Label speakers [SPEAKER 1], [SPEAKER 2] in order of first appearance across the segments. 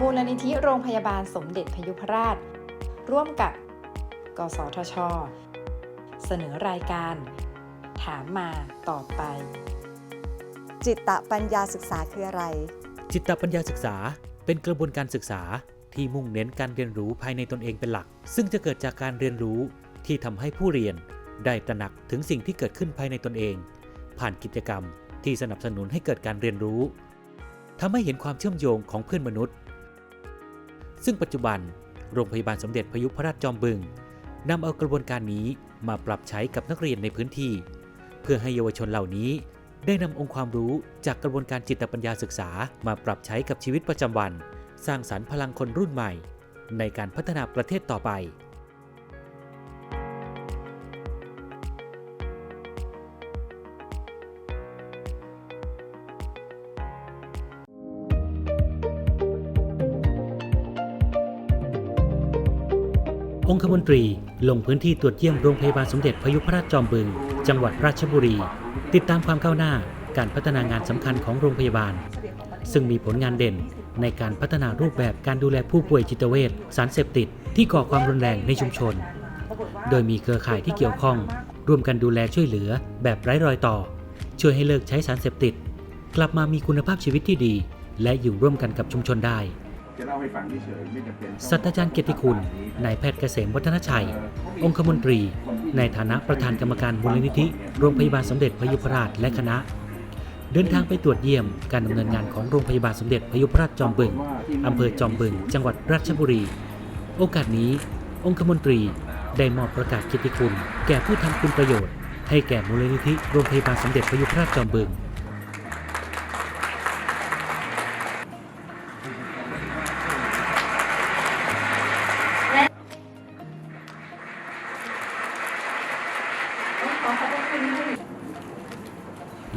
[SPEAKER 1] มูลนิธิโรงพยาบาลสมเด็จพยุพราช ร่วมกับ กสทช เสนอรายการ ถามมาตอบไป
[SPEAKER 2] จิตตปัญญาศึกษาคืออะไร
[SPEAKER 3] จิตปัญญาศึกษาเป็นกระบวนการศึกษาที่มุ่งเน้นการเรียนรู้ภายในตนเองเป็นหลัก ซึ่งจะเกิดจากการเรียนรู้ที่ทำให้ผู้เรียนได้ตระหนักถึงสิ่งที่เกิดขึ้นภายในตนเอง ผ่านกิจกรรมที่สนับสนุนให้เกิดการเรียนรู้ทำให้เห็นความเชื่อมโยงของเพื่อนมนุษย์ ซึ่งปัจจุบันโรงพยาบาลสมเด็จพยุพราชจอมบึงนำเอากระบวนการนี้มาปรับใช้กับนักเรียนในพื้นที่ เพื่อให้เยาวชนเหล่านี้ได้นำองค์ความรู้จากกระบวนการจิตปัญญาศึกษามาปรับใช้กับชีวิตประจำวัน สร้างสรรค์พลังคนรุ่นใหม่ ในการพัฒนาประเทศต่อไป องคมนตรีลงพื้นที่ตรวจเยี่ยมโรงพยาบาลสมเด็จพยุพราชจอมบึง จังหวัดราชบุรี ติดตามความก้าวหน้าการพัฒนางานสำคัญของโรงพยาบาล ซึ่งมีผลงานเด่นในการพัฒนารูปแบบการดูแลผู้ป่วยจิตเวชสารเสพติดที่ก่อความรุนแรงในชุมชน โดยมีเครือข่ายที่เกี่ยวข้อง ร่วมกันดูแลช่วยเหลือ แบบไร้รอยต่อ ช่วยให้เลิกใช้สารเสพติด กลับมามีคุณภาพชีวิตที่ดี และอยู่ร่วมกันกับชุมชนได้
[SPEAKER 4] จะเล่าให้ฟังเฉยไม่จำเป็น
[SPEAKER 3] ศาสตราจารย์เกียรติคุณนายแพทย์เกษมวัฒนชัย องคมนตรี ในฐานะประธานกรรมการมูลนิธิ โรงพยาบาลสมเด็จพยุพราชและคณะ เดินทางไปตรวจเยี่ยมการดำเนินงานของโรงพยาบาลสมเด็จพยุพราชจอมบึงอำเภอจอมบึง จังหวัดราชบุรี โอกาสนี้ องคมนตรีได้มอบประกาศเกียรติคุณ แก่ผู้ทำคุณประโยชน์ ให้แก่มูลนิธิโรงพยาบาลสมเด็จพยุพราชจอมบึง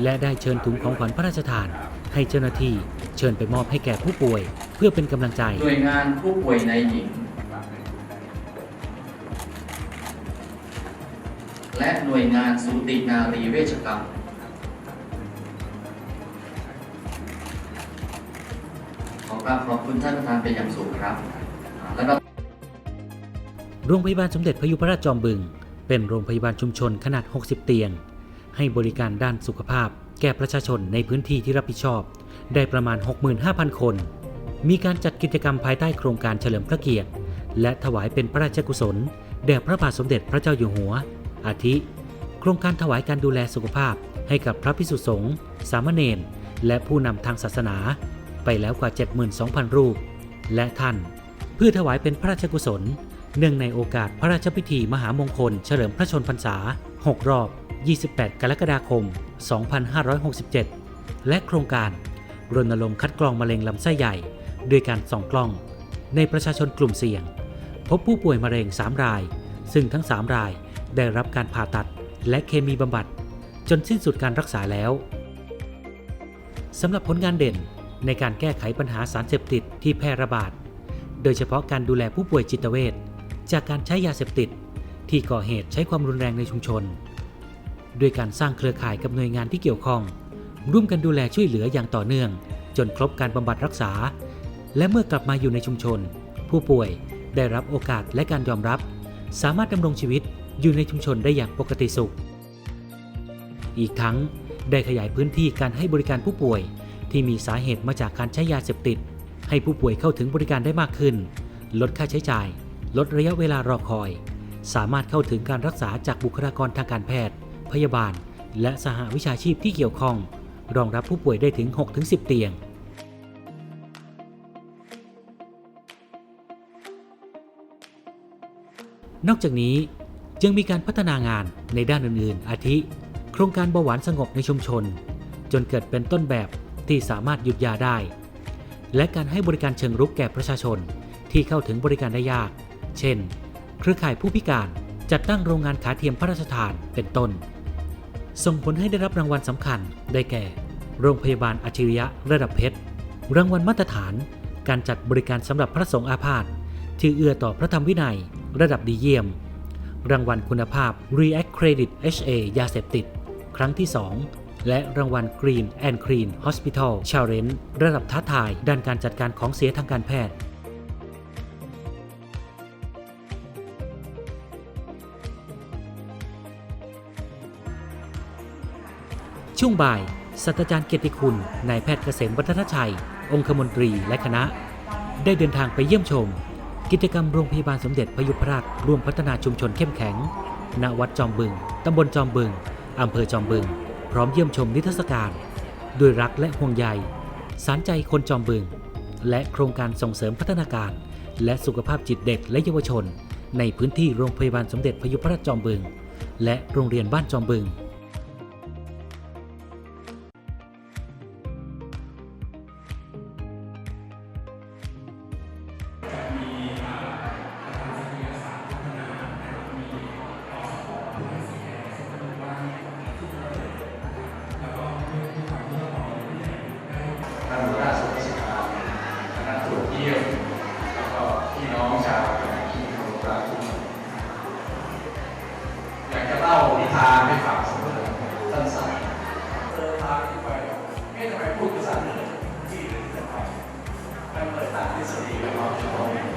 [SPEAKER 3] และได้เชิญถุงของขวัญพระราชทาน ให้เจ้าหน้าที่เชิญไปมอบให้แก่ผู้ป่วย เพื่อเป็นกำลังใจ
[SPEAKER 5] หน่วยงานผู้ป่วยในหญิง และหน่วยงานสูตินารีเวชกรรม ขอกราบขอบคุณท่านประธานเป็นอย่างสูงครับอ่าแล้วก็
[SPEAKER 3] โรงพยาบาลสมเด็จพยุพราชจอมบึง เป็นโรงพยาบาลชุมชนขนาด 60 เตียง ให้บริการด้านสุขภาพ แก่ประชาชนในพื้นที่ที่รับผิดชอบ ได้ประมาณ 65,000 คน มีการจัดกิจกรรมภายใต้โครงการเฉลิมพระเกียรติ และถวายเป็นพระราชกุศล แด่พระบาทสมเด็จพระเจ้าอยู่หัว อาทิ โครงการถวายการดูแลสุขภาพ ให้กับพระพิสุสงฆ์สามเณรและผู้นำทางศาสนา ไปแล้วกว่า 72,000 รูป และท่าน เพื่อถวายเป็นพระราชกุศลเนื่องในโอกาสพระราชพิธีมหามงคลเฉลิมพระชนพรรษา 6 รอบ 28 กรกฎาคม 2567 และโครงการรณรงค์คัดกรองมะเร็งลำไส้ใหญ่ ด้วยการส่องกล้อง ในประชาชนกลุ่มเสี่ยง พบผู้ป่วยมะเร็ง 3 ราย ซึ่งทั้ง 3 รายได้รับการผ่าตัดและเคมีบำบัด จนสิ้นสุดการรักษาแล้วสำหรับผลงานเด่นในการแก้ไขปัญหาสารเสพติดที่แพร่ระบาด โดยเฉพาะการดูแลผู้ป่วยจิตเวชจากการใช้ยาเสพติด ที่ก่อเหตุใช้ความรุนแรงในชุมชน ด้วยการสร้างเครือข่ายกับหน่วยงานที่เกี่ยวข้อง ร่วมกันดูแลช่วยเหลืออย่างต่อเนื่อง จนครบการบำบัดรักษา และเมื่อกลับมาอยู่ในชุมชน ผู้ป่วยได้รับโอกาสและการยอมรับ สามารถดำรงชีวิตอยู่ในชุมชนได้อย่างปกติสุข อีกทั้งได้ขยายพื้นที่การให้บริการผู้ป่วย ที่มีสาเหตุมาจากการใช้ยาเสพติด ให้ผู้ป่วยเข้าถึงบริการได้มากขึ้น ลดค่าใช้จ่าย ลดระยะเวลารอคอย สามารถเข้าถึงการรักษาจากบุคลากรทางการแพทย์ พยาบาล และสหวิชาชีพที่เกี่ยวข้อง รองรับผู้ป่วยได้ถึง 6-10 เตียง นอกจากนี้ยังมีการพัฒนางานในด้านอื่น ๆ อาทิ โครงการเบาหวานสงบในชุมชน จนเกิดเป็นต้นแบบที่สามารถหยุดยาได้ และการให้บริการเชิงรุกแก่ประชาชนที่เข้าถึงบริการได้ยาก เช่น เครือข่ายผู้พิการจัดตั้งโรงงานขาเทียมพระราชทานเป็นต้น ส่งผลให้ได้รับรางวัลสำคัญ ได้แก่ โรงพยาบาลอัจฉริยะระดับเพชร รางวัลมาตรฐาน การจัดบริการสำหรับพระสงฆ์อาพาธที่เอื้อต่อพระธรรมวินัย ระดับดีเยี่ยม รางวัลคุณภาพ React Credit HA ยาเสพติด ครั้งที่ 2 และรางวัล Green and Clean Hospital Challenge ระดับท้าทายด้านการจัดการของเสียทางการแพทย์ ช่วงบ่ายศาสตราจารย์เกียรติคุณนายแพทย์เกษมวัฒนชัย องคมนตรีและคณะ ได้เดินทางไปเยี่ยมชม กิจกรรมโรงพยาบาลสมเด็จพยุพราชร่วมพัฒนาชุมชนเข้มแข็ง ณ วัดจอมบึง ตำบลจอมบึง อำเภอจอมบึง พร้อมเยี่ยมชมนิทรรศการ ด้วยรักและห่วงใย สารใจคนจอมบึง และโครงการส่งเสริมพัฒนาการ และสุขภาพจิตเด็กและเยาวชน ในพื้นที่โรงพยาบาลสมเด็จพยุพราชจอมบึง และโรงเรียนบ้านจอมบึง
[SPEAKER 4] เล่านิทานให้ฟังเสมอสั้นๆเดินทางขึ้นไปเอ๊ะทำไมพูดภาษาเหนือที่เดินขึ้นไปมันเปิดตางทฤษฎีกับความชอบให้